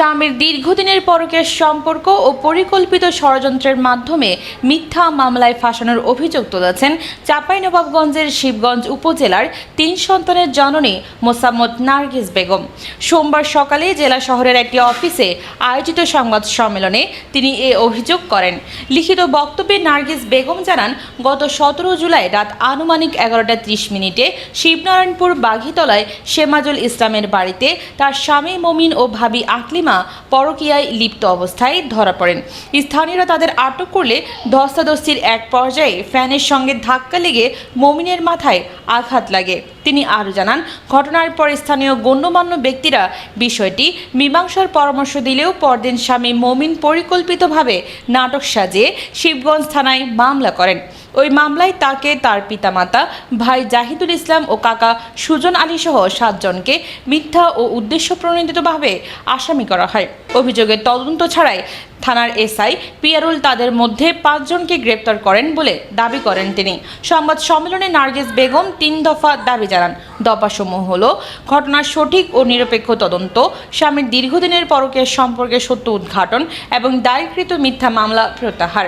স্বামীর দীর্ঘদিনের পরকের সম্পর্ক ও পরিকল্পিত ষড়যন্ত্রের মাধ্যমে মিথ্যা মামলায় ফাঁসানোর অভিযোগ তুলেছেন চাঁপাইনবাবগঞ্জের শিবগঞ্জ উপজেলার তিন সন্তানের জননী মোসাম্মদ নার্গিস বেগম। সোমবার সকালে জেলা শহরের একটি অফিসে আয়োজিত সংবাদ সম্মেলনে তিনি এ অভিযোগ করেন। লিখিত বক্তব্যে নার্গিস বেগম জানান, গত সতেরো জুলাই রাত আনুমানিক এগারোটা ত্রিশ মিনিটে শিবনারায়ণপুর বাঘিতলায় শেমাজুল ইসলামের বাড়িতে তার স্বামী মমিন ও ভাবি আকলিমা পরকীয়ায় লিপ্ত অবস্থায় ধরা পড়েন। স্থানীয়রা তাদের আটক করলে ধস্তাধস্তির এক পর্যায়ে ফ্যানের সঙ্গে ধাক্কা লেগে মমিনের মাথায় আঘাত লাগে। তিনি আরও জানান, ঘটনার পর স্থানীয় গণ্যমান্য ব্যক্তিরা বিষয়টি মীমাংসার পরামর্শ দিলেও পরদিন স্বামী মমিন পরিকল্পিতভাবে নাটক সাজিয়ে শিবগঞ্জ থানায় মামলা করেন। ওই মামলায় তাকে, তার পিতামাতা, ভাই জাহিদুল ইসলাম ও কাকা সুজন আলী সহ সাতজনকে মিথ্যা ও উদ্দেশ্য প্রণোদিতভাবে আসামি করা হয়। অভিযোগের তদন্ত ছাড়াই থানার এসআই পিয়ারুল তাদের মধ্যে পাঁচজনকে গ্রেপ্তার করেন বলে দাবি করেন তিনি। সংবাদ সম্মেলনে নার্গিস বেগম তিন দফা দাবি জানান। দফাসমূহ হল, ঘটনার সঠিক ও নিরপেক্ষ তদন্ত, স্বামীর দীর্ঘদিনের পরকের সম্পর্কে সত্য উদ্ঘাটন এবং দায়েরকৃত মিথ্যা মামলা প্রত্যাহার।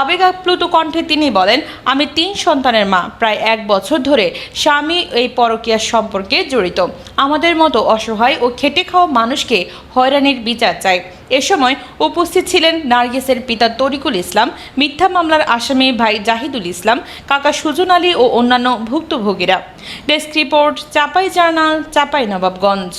আবেগ আপ্লুত কণ্ঠে তিনি বলেন, আমি তিন সন্তানের মা, প্রায় এক বছর ধরে স্বামী এই পরকীয়ার সম্পর্কে জড়িত। আমাদের মতো অসহায় ও খেটে খাওয়া মানুষকে হয়রানির বিচার চাই। এ সময় উপস্থিত ছিলেন নার্গিসের পিতা তরিকুল ইসলাম, মিথ্যা মামলার আসামি ভাই জাহিদুল ইসলাম, কাকা সুজন আলী ও অন্যান্য ভুক্তভোগীরা। Desk report, Chapai journal, Chapai Nawabganj.